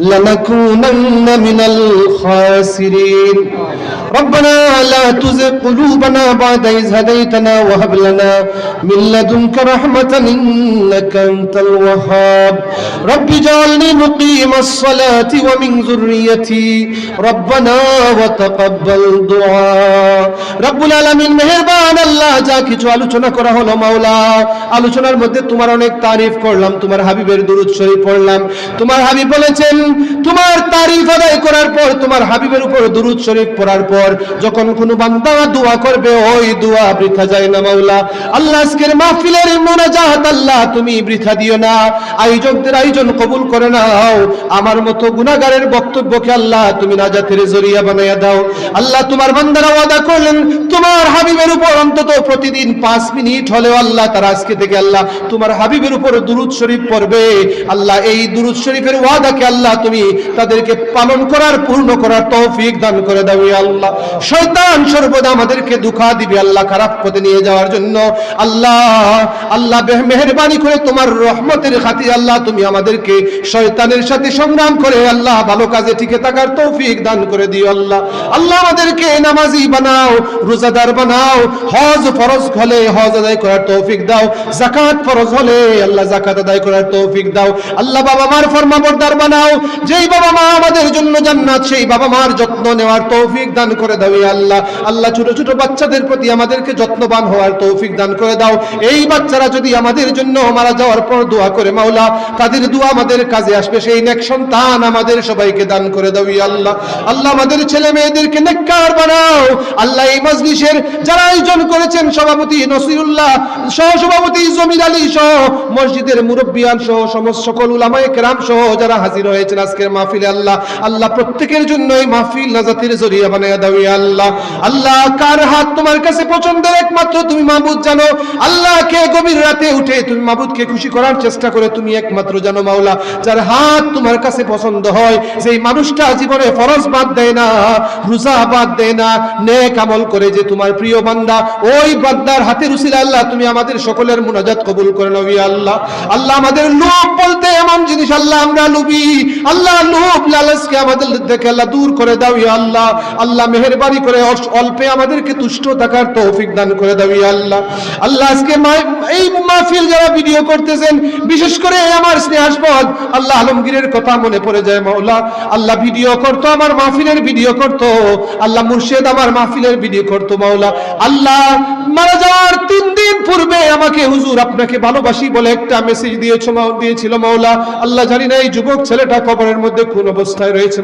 لنكونن من الخاسرين ربنا لا تزغ قلوبنا بعد إذ هديتنا وهب لنا من لدنك رحمة إنك أنت الوهاب رب اجعلني مقيم الصلاة ومن ذريتي ربنا وتقبل دعاء رب العالمين মেহেরবান আল্লাহ যা কিছু আলোচনা করা হলো মাওলা আলোচনার মধ্যে তোমার অনেক তারিফ করলাম তোমার হাবিবের দুরুদ শরীফ পড়লাম তোমার হাবিব বলেছেন তোমার করার পর, তোমার হাবিবের উপর দুরুদ শরীফ পড়ার পর, যখন কোনো বান্দা দোয়া করবে, ওই দোয়া বৃথা যায় না, মাওলা। আল্লাহ আজকের মাহফিলের মোনাজাত, আল্লাহ তুমি বৃথা দিও না। আয়োজকদের আয়োজন কবুল করে নাও। আমার মতো গুনাহগারের বক্তব্যকে আল্লাহ তুমি নাজাতের জরিয়া বানাইয়া দাও। আল্লাহ তোমার বান্দারা ওয়াদা করলেন, তোমার হাবিবের উপর অন্তত প্রতিদিন পাঁচ মিনিট হলেও আল্লাহ তারা আজকে থেকে আল্লাহ তোমার হাবিবের উপর দুরুদ শরীফ পড়বে। আল্লাহ এই দুরুদ শরীফের ওয়াদাকে আল্লাহ তুমি তাদেরকে পালন করার, পূর্ণ করার তৌফিক দান করে দাও আল্লাহ। শয়তান সর্বদা আমাদেরকে দুঃখা দিবে আল্লাহ, খারাপ পথে নিয়ে যাওয়ার জন্য। আল্লাহ আল্লাহ মেহেরবানি করে তোমার রহমতের খাতির আল্লাহ তুমি আমাদেরকে শয়তানের সাথে সংগ্রাম করে আল্লাহ, ভালো কাজে টিকে থাকার তৌফিক দান করে দিও আল্লাহ। আল্লাহ আমাদেরকে নামাজি বানাও, রোজাদার বানাও, হজ ফরজ হলে হজ আদায় করার তৌফিক দাও জাকাত ফরজ হলে আল্লাহ জাকাত আদায় করার তৌফিক দাও। আল্লাহ বাবা মার ফরমাবরদার বানাও, যেই বাবা মা আমাদের জন্য জান্নাত সেই বাবা মার যত্ন নেওয়ার তৌফিক দান করে দাও আল্লাহ। আল্লাহ ছোট ছোট বাচ্চাদের প্রতি আমাদেরকে যত্নবান হওয়ার তৌফিক দান করে দাও। এই বাচ্চারা যদি আমাদের জন্য মারা যাওয়ার পর দোয়া করে মাওলা তাদের দোয়া আমাদের কাজে আসবে সেই নেক সন্তান আমাদের সবাইকে দান করে দাও আল্লাহ। আল্লাহ আমাদের ছেলে মেয়েদেরকে নেককার বানাও। আল্লাহ এই মজলিসের যারা আয়োজন করেছেন সভাপতি নসিরুল্লাহ সহ সভাপতি জমির আলী সহ, মসজিদের মুরব্বিয়ান সহ, সমস্ত সকল উলামায়ে কেরাম সহ যারা হাজির হয়েছেন আজকের মাহফিলে আল্লাহ। আল্লাহ প্রত্যেকের জন্য এই মাহফিল নাজাতের জরিয়া বানায়া দাও আল্লাহ। আল্লাহ, কার হাত তোমার কাছে পছন্দের একমাত্র তুমি মাহবুদ জানো? আল্লাহ কে গভীর রাতে উঠে তুমি মাহবুদকে খুশি করার চেষ্টা করে তুমি একমাত্র জানো মাওলা। যার হাত তোমার কাছে পছন্দ হয় সেই মানুষটা জীবনে ফরজ বাদ দেয় না, রোজা বাদ দেয় না, নেক আমল করে যে তোমার প্রিয় বান্দা, ওই বান্দার হাতের উসিলা আল্লাহ তুমি আমাদের সকলের মুনাজাত কবুল করে ইয়া আল্লাহ। আল্লাহ আমাদের লোভ বলতে এমন জিনিস আল্লাহ আমরা লুবি। আল্লাহ লোভ লালচকে আমাদের থেকে আল্লাহ দূর করে দাও, ইয়া আল্লাহ। আল্লাহ মেহেরবানি করে অল্পে আমাদেরকে তুষ্ট থাকার তৌফিক দান করে দাও, ইয়া আল্লাহ। আল্লাহ আজকে এই মাহফিল যারা ভিডিও করতেছেন, বিশেষ করে আমার স্নেহাসপদ, আল্লাহ আলমগীরের কথা মনে পড়ে যায়, মাওলা। আল্লাহ ভিডিও করতো, আমার মাহফিলের ভিডিও করতো। আল্লাহ মুর্শেদ আমার মাহফিলের ভিডিও করতো, মাওলা। আল্লাহ মারা যাওয়ার তিন দিন পূর্বে আমাকে হুজুর আপনাকে ভালোবাসি বলে একটা মেসেজ দিয়েছ দিয়েছিল, মাওলা। আল্লাহ জানি না এই যুবক ছেলেটা কবরের মধ্যে কোন অবস্থায় রয়েছে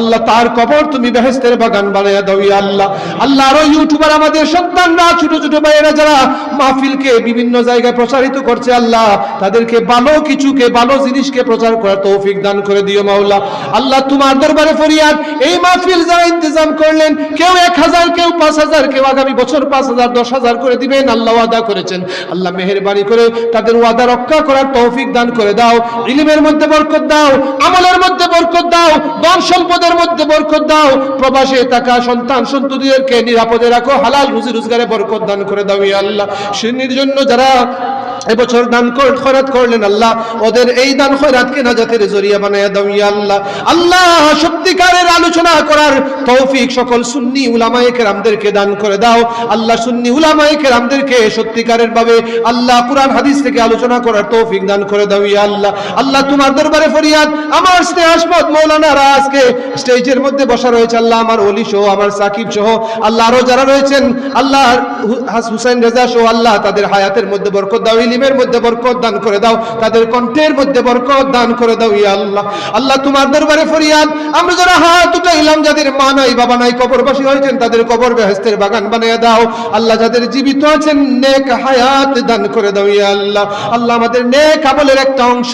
আল্লাহ তার কবর তুমি বেহেস্তের বাগান বানাইয়া দাও ইয়া আল্লাহ। আল্লাহ আরও ইউটিউবার আমাদের সন্তানরা ছোট ছোট ভাইয়েরা যারা মাহফিলকে বিভিন্ন জায়গায় প্রচারিত করছে আল্লাহ, তাদেরকে ভালো কিছুকে, ভালো জিনিসকে প্রচার করার তৌফিক দান করে দিও মাওলা। আল্লাহ তোমার দরবারে ফরিয়াদ, এই মাহফিল যারা ইন্তজাম করলেন, কেউ এক হাজার, কেউ পাঁচ হাজার, কেউ আগামী বছর পাঁচ হাজার, দশ হাজার করে দিবেন, আল্লাহ ওয়াদা করেছেন। আল্লাহ মেহেরবানি করে তাদের ওয়াদা রক্ষা করার তৌফিক দান করে দাও, ইলিমের মধ্যে বরকত দাও, আমলের মধ্যে বরকত দাও ধন সম্পদের মধ্যে বরকত দাও। প্রবাসে থাকা সন্তান সন্ততিদেরকে নিরাপদে রাখো। হালাল রুজি রোজগারে বরকত দান করে দাও আল্লাহ। শ্রেণির জন্য যারা এবছর দান খয়রাত করলেন আল্লাহ। ওদের এই দান খয়রাতকে নাজাতের জরিয়া বানায়া দাও ইয়া আল্লাহ। আল্লাহ সত্যিকারের আলোচনা করার তৌফিক সকল সুন্নি উলামায়ে কেরামদেরকে দান করে দাও। আল্লাহ সুন্নি উলামায়ে কেরামদেরকে সত্যিকারের ভাবে আল্লাহ কুরআন, হাদিস থেকে আলোচনা করার তৌফিক দান করে দাও ইয়া আল্লাহ। আল্লাহ তোমার দরবারে ফরিয়াদ। আমার স্নেহাসপদ মৌলানারা আজকে স্টেজের মধ্যে বসা রয়েছে আল্লাহ, আমার অলি সহ, আমার সাকিব সহ। আল্লাহ আরও যারা রয়েছেন, আল্লাহ হুসাইন রেজা সহ, আল্লাহ তাদের হায়াতের মধ্যে বরকত দাও ইলিমের মধ্যে বরকত দান করে দাও, তাদের কণ্ঠের মধ্যে বরকত দান করে দাও, ইয়া আল্লাহ। আল্লাহ তোমার দরবারে ফরিয়াদ। আমরা যারা হাত উঠাইলাম, যাদের মা নাই, বাবা নাই, কবরবাসী হয়েছেন, তাদের কবর বেহেস্তের বাগান বানিয়ে দাও। আল্লাহ যাদের জীবিত আছেন, নেক হায়াত দান করে দাও, ইয়া আল্লাহ। আল্লাহ আমাদের নেক আমলের একটা অংশ,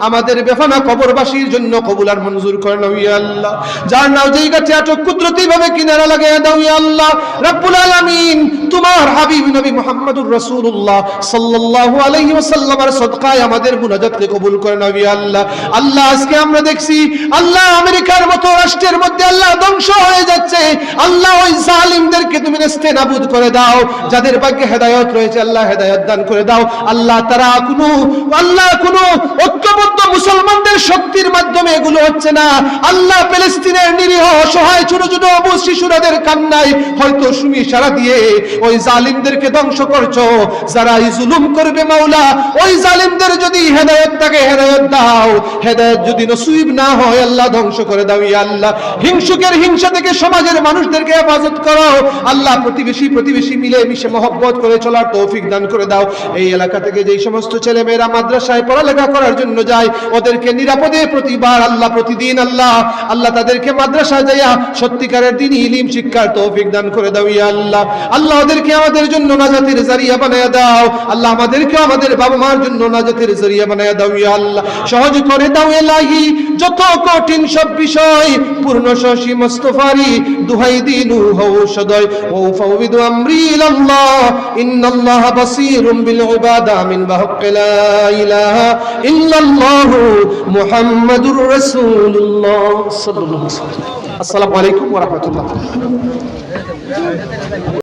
আমাদের বেফানা কবরবাসীর জন্য কবুল আর মঞ্জুর করে নাও, ইয়া আল্লাহ। যার নাও যেই গাছে আটক কুদরতি ভাবে কিনারা লাগাইয়া দাও, ইয়া আল্লাহ। রাব্বুল আলামিন তোমার হাবিব নবী মুহাম্মদুর রাসূলুল্লাহ সাল্লাল্লাহু সাল্লাল্লাহু আলাইহি ওয়াসাল্লামের সদকায় আমাদের মুনাজাতকে কবুল করে ইয়া আল্লাহ। আল্লাহ, আজকে আমরা দেখছি আল্লাহ আমেরিকার মতো রাষ্ট্রের মধ্যে আল্লাহ ধ্বংস হয়ে যাচ্ছে। আল্লাহ ওই জালিমদেরকে তুমি নেস্তে নাবুদ করে দাও, যাদের ভাগ্যে হেদায়েত রয়েছে, আল্লাহ হেদায়েত দান করে দাও। আল্লাহ, তারা কোনো, আল্লাহ কোনো ঐক্যবদ্ধ মুসলমানদের শক্তির মাধ্যমে এগুলো হচ্ছে না। আল্লাহ ফিলিস্তিনের নিরীহ, অসহায়, ছোট ছোট অবুজ শিশুরাদের কান্নায় হয়তো শুনি সারা দিয়ে ওই জালিমদেরকে ধ্বংস করছ, যারা এই জুলুম করবে মাওলা, ওই জালিমদের যদি হেদায়েত থাকে, হেদায়েত দাও। হেদায়েত যদি নসিব না হয়, আল্লাহ ধ্বংস করে দাও, ইয়া আল্লাহ। হিংসুকের হিংসা থেকে সমাজের মানুষদেরকে হেফাজত করো আল্লাহ প্রতিবেশী প্রতিবেশী মিলে মিশে মহব্বত করে চলার তৌফিক দান করে দাও। এই এলাকা থেকে যেই সমস্ত ছেলে মেয়েরা মাদ্রাসায় পড়ালেখা করার জন্য যায়, ওদেরকে নিরাপদে প্রতিবার আল্লাহ প্রতিদিন আল্লাহ আল্লাহ তাদেরকে মাদ্রাসায় যাইয়া সত্যিকারের দিন ইলিম, শিক্ষার তৌফিক দান করে দাও, ইয়া আল্লাহ। আল্লাহ ওদেরকে আমাদের জন্য নাজাতের জারিয়া বানায় দাও। আল্লাহ আমাদেরকে আমাদের বাবা মার জন্য নাজাতের জারিয়া বানায় দাও, ইয়া আল্লাহ। সহজ করে দাও এলাহি। যত কঠিন সব বিষয়, পূর্ণ শশী মুস্তফারি, দুহাই দিনু হও সদয় ও ফাউবিদু আমরি ইলাল্লাহ। ইন্নাল্লাহ বাসীরুম বিল ইবাদা মিন বাহক লা ইলাহা ইল্লাল্লাহ মুহাম্মাদুর রাসূলুল্লাহ সাল্লাল্লাহু আলাইহি ওয়াসাল্লাম আসসালামু আলাইকুম ওয়া রাহমাতুল্লাহ।